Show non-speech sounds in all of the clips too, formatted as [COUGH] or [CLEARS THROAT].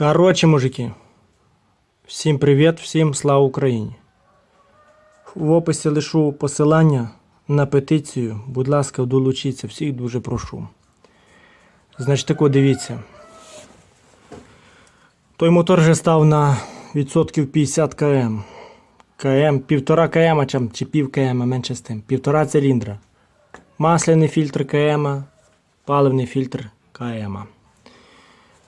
Короче, мужики, всім привіт, всім слава Україні. В описі лишу посилання на петицію. Будь ласка, долучіться, всіх дуже прошу. Значить, тако дивіться. Той мотор вже став на відсотків 50 км. КМ, півтора КМ чи, пів КМ, менше з тим. Півтора циліндра. Масляний фільтр КМ, паливний фільтр КМ.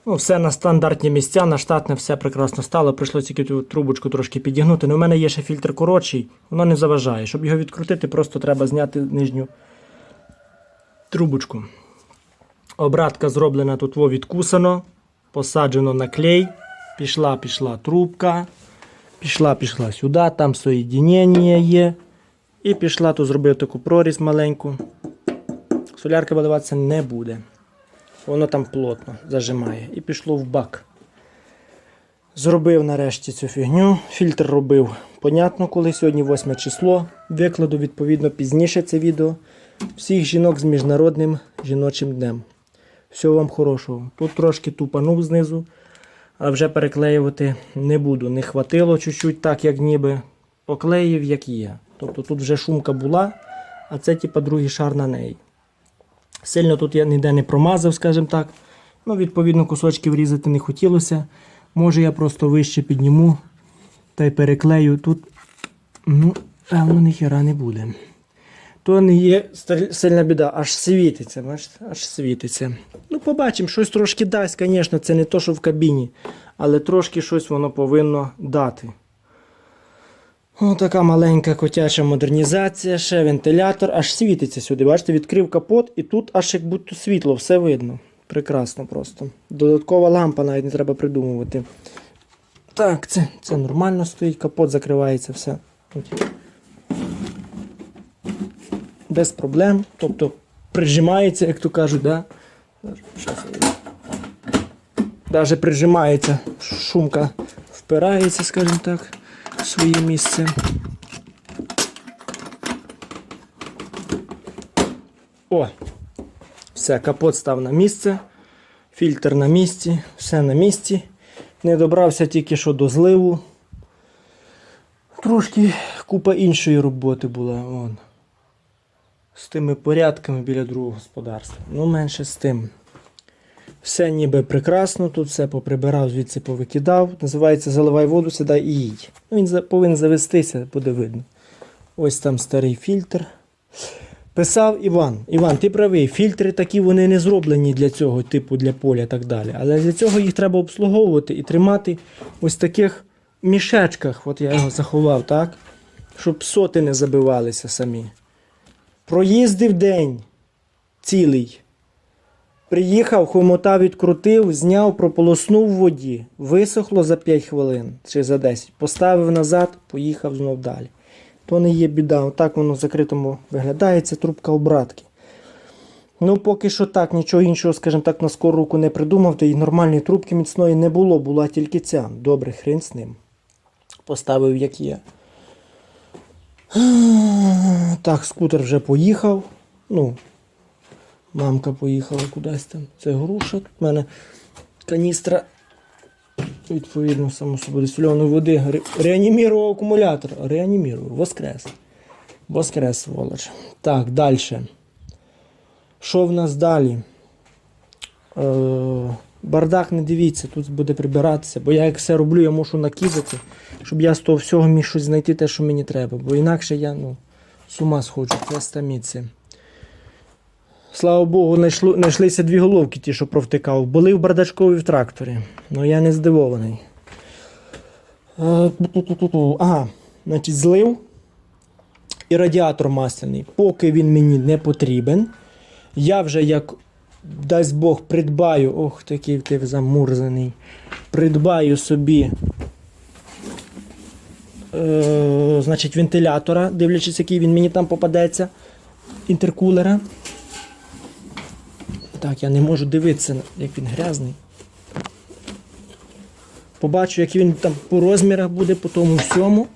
Ну, все на стандартні місця, на штатне все прекрасно стало. Прийшло тільки ту трубочку трошки підігнути. Ну, у мене є ще фільтр коротший, воно не заважає. Щоб його відкрутити, просто треба зняти нижню трубочку. Обратка зроблена тут во відкусано, посаджено на клей. Пішла, пішла трубка. Пішла, пішла сюди, там соєдінення є. І пішла, тут зробив таку прорізь маленьку. Солярка виливатися не буде. Воно там плотно зажимає. І пішло в бак. Зробив нарешті цю фігню. Фільтр робив, понятно, коли сьогодні 8 число. Викладу відповідно пізніше це відео. Всіх жінок з міжнародним жіночим днем. Всього вам хорошого. Тут трошки тупанув знизу, а вже переклеювати не буду. Не хватило чуть-чуть, так як ніби поклеїв, як є. Тобто тут вже шумка була, а це типа другий шар на неї. Сильно тут я ніде не промазав, скажімо так. Ну, відповідно, кусочків різати не хотілося. Може я просто вище підніму та й переклею тут. Ну, певно, ніхера не буде. То не є сильна біда, аж світиться, бачите, аж світиться. Ну, побачимо, щось трошки дасть, звісно, це не то, що в кабіні, але трошки щось воно повинно дати. О, така маленька котяча модернізація, ще вентилятор, аж світиться сюди. Бачите, відкрив капот і тут аж як будто світло, все видно. Прекрасно просто. Додаткова лампа навіть не треба придумувати. Так, це, це нормально стоїть, капот закривається, все. Без проблем. Тобто прижимається, як то кажуть, да? Даже прижимається, шумка впирається, скажімо так, своє місце. О! Все, капот став на місце, фільтр на місці, все на місці. Не добрався тільки що до зливу. Трошки купа іншої роботи була. Вон. З тими порядками біля другого господарства. Ну, менше з тим. Все ніби прекрасно, тут все поприбирав, звідси повикидав. Називається заливай воду, сідай і їдь. Ну, він повинен завестися, буде видно. Ось там старий фільтр. Писав Іван. Іван, ти правий, фільтри такі вони не зроблені для цього, типу для поля і так далі. Але для цього їх треба обслуговувати і тримати ось таких мішечках. От я його заховав, так? Щоб соти не забивалися самі. Проїздив день цілий. Приїхав, хомота відкрутив, зняв, прополоснув в воді, висохло за 5 хвилин чи за 10. Поставив назад, поїхав знов далі. То не є біда. Отак воно в закритому виглядає, це трубка обратки. Ну, поки що так, нічого іншого, скажімо так, на скору руку не придумав, то і нормальної трубки міцної не було, була тільки ця. Добре, хрен з ним. Поставив, як є. Так, скутер вже поїхав. Ну, мамка поїхала кудись там. Це груша. Тут в мене каністра, відповідно, само собою дистильованої води. Ре- Реанімірував акумулятор. Реанімірував. Воскрес. Воскрес, сволоч. Так, далі. Що в нас далі? Е, бардак не дивіться, тут буде прибиратися, бо я як все роблю, я мушу накидати, щоб я з того всього міг щось знайти те, що мені треба. Бо інакше я ну, з ума сходжу, це стаміться. Слава Богу, знайшлися дві головки, ті, що провтикав. Були в бардачкові в тракторі. Ну я не здивований. Е. Ага, значить, злив і радіатор масляний. Поки він мені не потрібен. Я вже як дасть Бог придбаю, ох, такий ти замурзаний. Придбаю собі е, значить, вентилятора, дивлячись, який він мені там попадеться. Інтеркулера. Так, я не можу дивитися, як він грязний. Побачу, як він там по розмірах буде, по тому всьому.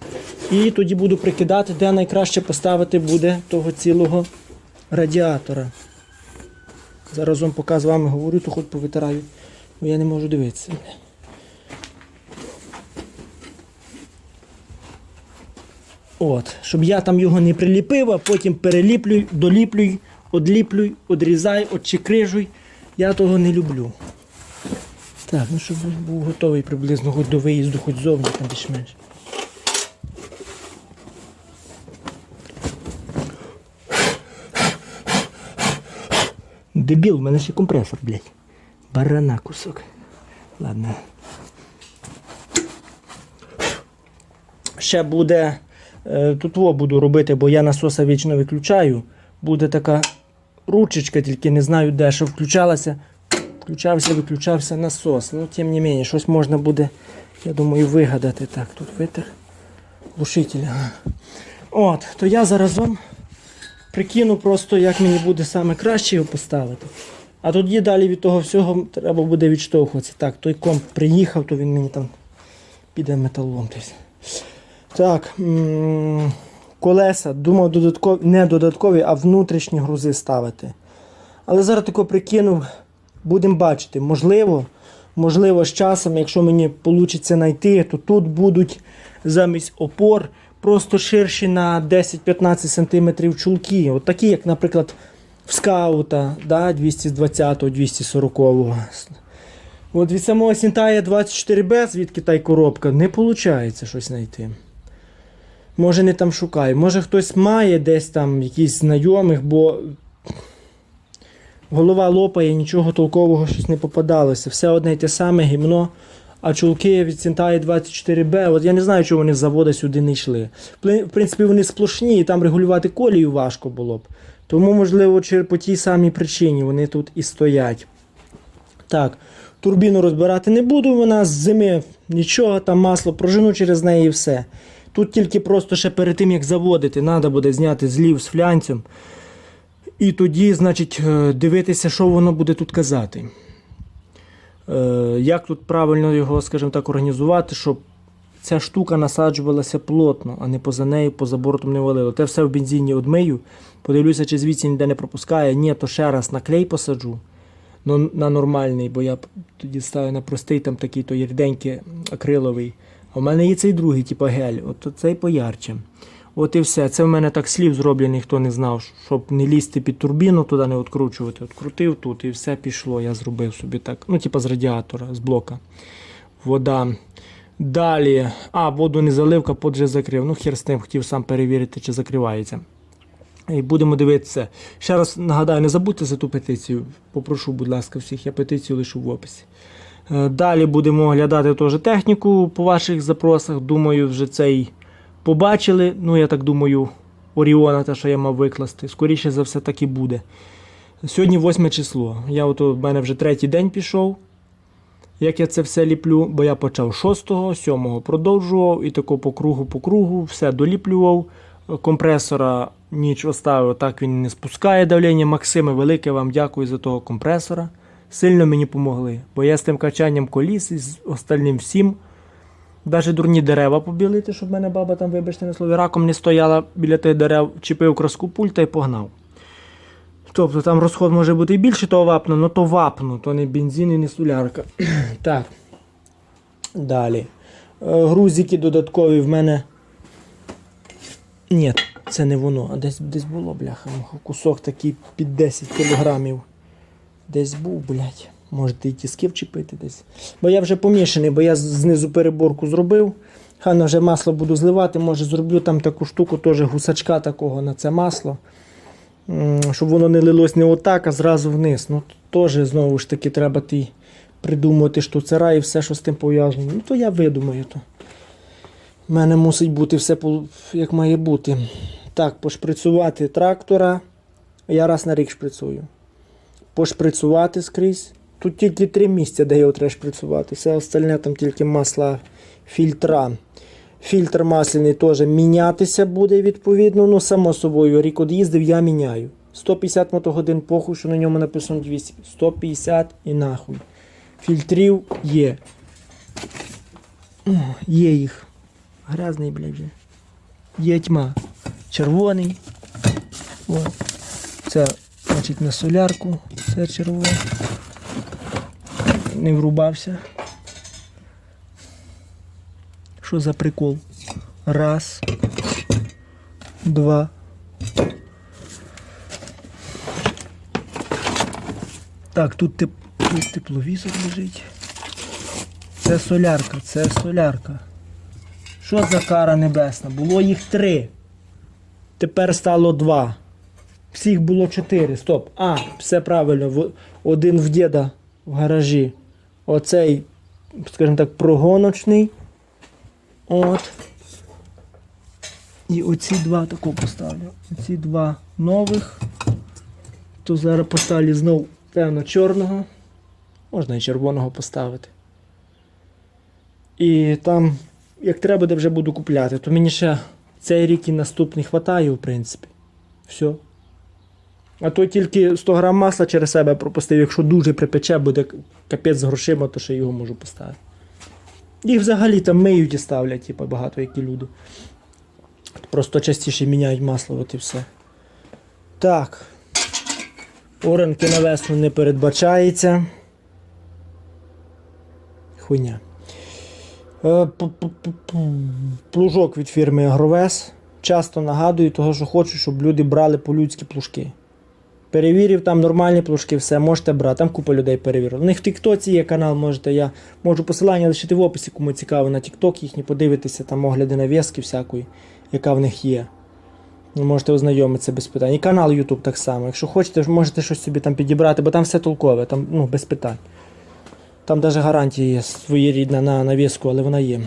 І тоді буду прикидати, де найкраще поставити буде того цілого радіатора. Зараз вам поки з вами говорю, то хоч повитираю, бо я не можу дивитися. От, Щоб я там його не приліпив, а потім переліплюй, доліплюй одліплюй, одрізай, отчекрижуй. Я того не люблю. Так, ну щоб був готовий приблизно хоч до виїзду, хоч зовні там більш-менш. Дебіл, в мене ще компресор, блядь. Барана кусок. Ладно. Ще буде. е, Тут во буду робити, бо я насоса вічно виключаю. Буде така ручечка, тільки не знаю де, що включалася. Включався, виключався насос. Ну, тим не менше, щось можна буде, я думаю, вигадати. Так, тут витер. Глушитель. От, то я заразом прикину просто, як мені буде саме краще його поставити. А тоді далі від того всього треба буде відштовхуватися. Так, той комп приїхав, то він мені там піде металом. десь. Так, м, колеса, думав, додаткові, не додаткові, а внутрішні грузи ставити. Але зараз тако прикинув, будемо бачити. Можливо, можливо, з часом, якщо мені вийде знайти, то тут будуть замість опор просто ширші на 10-15 см чулки. От такі, як, наприклад, в скаута да, 220-240. От від самого Сінтая 24B, звідки та й коробка, не виходить щось знайти. Може не там шукаю. Може хтось має десь там якісь знайомих, бо голова лопає, нічого толкового щось не попадалося. Все одне й те саме гімно. А чулки від Сінтаї 24B, от я не знаю, чого вони з заводу сюди не йшли. В принципі, вони сплошні, і там регулювати колію важко було б. Тому, можливо, по тій самій причині вони тут і стоять. Так, турбіну розбирати не буду, вона з зими нічого, там масло прожену через неї і все. Тут тільки просто ще перед тим, як заводити, треба буде зняти злів з флянцем. І тоді, значить, е, дивитися, що воно буде тут казати. Е, Як тут правильно його, скажімо так, організувати, щоб ця штука насаджувалася плотно, а не поза нею, поза бортом не валило. Те все в бензині одмию, подивлюся, чи звідси ніде не пропускає. Ні, то ще раз на клей посаджу. Ну, на нормальний, бо я тоді ставлю на простий, там такий то єрденький акриловий. В мене є цей другий, типу гель, от цей поярче. От і все. Це в мене так слів зроблений, хто не знав, щоб не лізти під турбіну, туди не відкручувати. Открутив тут і все пішло. Я зробив собі так. Ну, типу з радіатора, з блока. Вода. Далі. А, воду не залив, капот закрив. Ну, хер з тим, хотів сам перевірити, чи закривається. І будемо дивитися. Ще раз нагадаю, не забудьте за ту петицію. Попрошу, будь ласка, всіх, я петицію лишу в описі. Е, Далі будемо оглядати теж техніку по ваших запросах. Думаю, вже цей побачили. Ну, я так думаю, Оріона, те, що я мав викласти. Скоріше за все, так і буде. Сьогодні 8 число. Я от, в мене вже третій день пішов. Як я це все ліплю, бо я почав 6-го, 7-го продовжував і тако по кругу, по кругу, все доліплював. Компресора ніч оставив, так він не спускає давлення. Максиме, велике вам дякую за того компресора. Сильно мені помогли. Бо я з тим качанням коліс і з остальним всім. Навіть дурні дерева побілити, щоб мене баба там, вибачте на слові, раком не стояла біля тих дерев, чіпив краску пульта і погнав. Тобто там розход може бути і більше того вапна, але то вапно, то не бензин і не солярка. [CLEARS THROAT] так. Далі. Е, Грузики додаткові в мене. Ні, це не воно, а десь, десь було, бляха. Кусок такий під 10 кілограмів. Десь був, блядь. Можете і тіски вчепити десь. Бо я вже помішаний, бо я знизу переборку зробив. Хай вже масло буду зливати, може зроблю там таку штуку, теж гусачка такого на це масло. Щоб воно не лилось не отак, а зразу вниз. Ну, теж знову ж таки треба ти придумати штуцера і все, що з тим пов'язано. Ну, то я видумаю то. У мене мусить бути все як має бути. Так, пошприцювати трактора. Я раз на рік шприцую. Пошприцювати скрізь. Тут тільки три місця, де його треба шприцювати. Все остальне там тільки масла фільтра. Фільтр масляний теж мінятися буде відповідно. Ну, само собою, рік от їздив, я міняю. 150 мотогодин похуй, що на ньому написано 200. 150 і нахуй. Фільтрів є. О, є їх. Грязний, блядь. Є тьма. Червоний. О. Це, значить, на солярку. Це червоне. Не врубався. Що за прикол? Раз. два. Так, тут, теп... тут тепловізор лежить. Це солярка, це солярка. Що за кара небесна? Було їх три. Тепер стало два. Всіх було чотири. Стоп. А, все правильно. Один в діда в гаражі. Оцей, скажімо так, прогоночний. От. І оці два тако поставлю. Оці два нових. То зараз поставлю знов, певно, чорного. Можна і червоного поставити. І там, як треба буде, вже буду купляти, то мені ще цей рік і наступний хватає, в принципі. Все. А то тільки 100 грам масла через себе пропустив, якщо дуже припече, буде капець з грошима, то ще його можу поставити. Їх взагалі там миють і ставлять, типу, багато які люди. Просто частіше міняють масло, от і все. Так. Оранки на весну не передбачається. Хуйня. Е. Плужок від фірми Агровес. Часто нагадую, того, що хочу, щоб люди брали по-людськи плужки. Перевірив, там нормальні плужки, все, можете брати. Там купа людей перевірила. У них в Тіктоці є канал, можете. Я можу посилання лишити в описі, кому цікаво на Тікток їхні, подивитися, там огляди нав'язки всякої, яка в них є. Можете ознайомитися без питань. І канал YouTube так само. Якщо хочете, можете щось собі там підібрати, бо там все толкове, там ну, без питань. Там навіть гарантія є своєрідна на навіску, але вона є.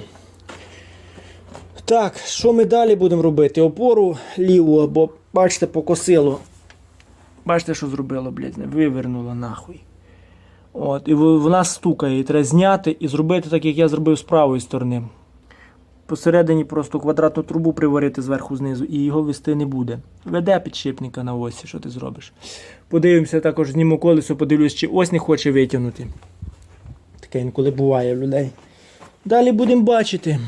Так, що ми далі будемо робити? Опору ліву, або бачите, покосило. Бачите, що зробило, блядь, вивернуло нахуй. От, і вона стукає, і треба зняти і зробити так, як я зробив з правої сторони. Посередині просто квадратну трубу приварити зверху знизу, і його вести не буде. Веде підшипника на осі, що ти зробиш. Подивимося також, зніму колесо, подивлюсь, чи ось не хоче витягнути. Таке інколи буває в людей. Далі будемо бачити.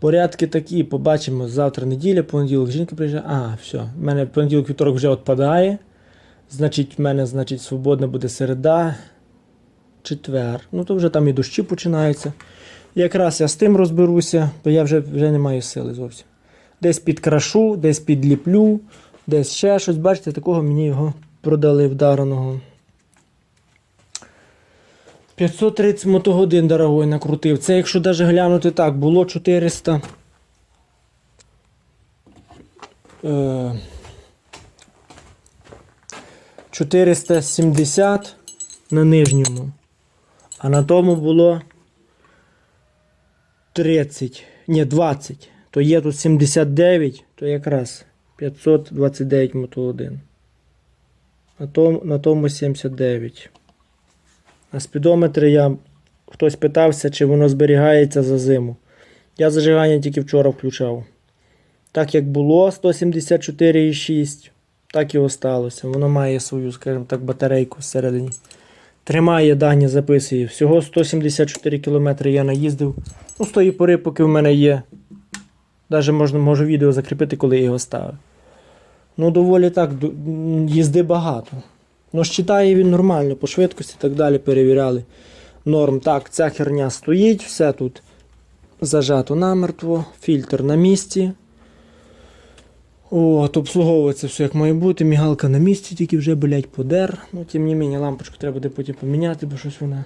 Порядки такі, побачимо завтра неділя, понеділок жінка приїжджає. А, все. В мене понеділок вівторок вже відпадає. Значить, в мене, значить, свободна буде середа, четвер. Ну, то вже там і дощі починаються. Якраз я з тим розберуся, бо я вже, вже не маю сили зовсім. Десь підкрашу, десь підліплю, десь ще щось. Бачите, такого мені його продали вдареного. 530 мотогодин дорогой накрутив. Це якщо навіть глянути так, було 400. Е, 470 на нижньому. А на тому було 30. Ні, 20. То є тут 79, то якраз 529 мотогодин. На тому, на тому 79. На спідометрі я хтось питався, чи воно зберігається за зиму. Я зажигання тільки вчора включав. Так як було 174,6, так і осталося. Воно має свою, скажімо так, батарейку всередині. Тримає дані, записує. Всього 174 км я наїздив. Ну, з тої пори, поки в мене є. Навіть можна, можу відео закріпити, коли його ставив. Ну, доволі так, їзди багато. Ну, считає він нормально, по швидкості і так далі перевіряли. Норм. Так, ця херня стоїть, все тут зажато намертво, фільтр на місці. От, обслуговується все як має бути. Мігалка на місці, тільки вже, блядь, подер. Ну, тим не мені, лампочку треба буде потім поміняти, бо щось вона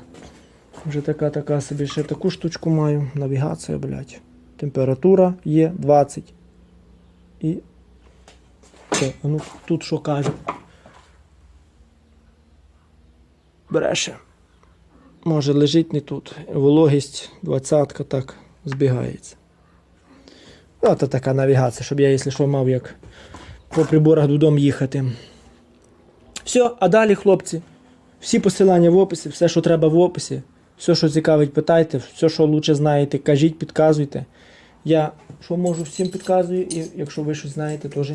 вже така така собі. Ще таку штучку маю. Навігація, блядь. Температура є 20. І. А ну тут що каже? Бреше. Може лежить не тут. Вологість 20 так збігається. От така навігація, щоб я, якщо що, мав як по приборах додому їхати. Все, а далі, хлопці, всі посилання в описі, все, що треба в описі, все, що цікавить, питайте, все, що лучше знаєте, кажіть, підказуйте. Я що можу всім підказую, і якщо ви щось знаєте, теж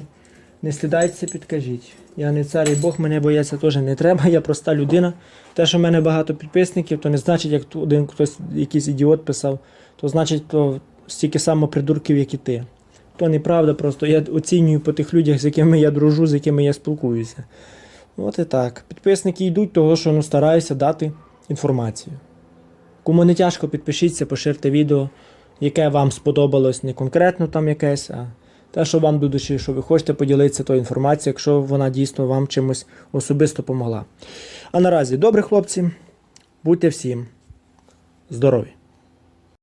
не слідайтеся, підкажіть. Я не цар і Бог, мене бояться теж не треба, я проста людина. Те, що в мене багато підписників, то не значить, як один хтось, якийсь ідіот писав, то значить, то стільки само придурків, як і ти. То неправда, просто я оцінюю по тих людях, з якими я дружу, з якими я спілкуюся. От і так. Підписники йдуть, того, що ну, стараюся дати інформацію. Кому не тяжко, підпишіться, поширте відео, яке вам сподобалось не конкретно там якесь, а те, що вам до що ви хочете поділитися тою інформацією, якщо вона дійсно вам чимось особисто помогла. А наразі, добрі хлопці, будьте всім здорові!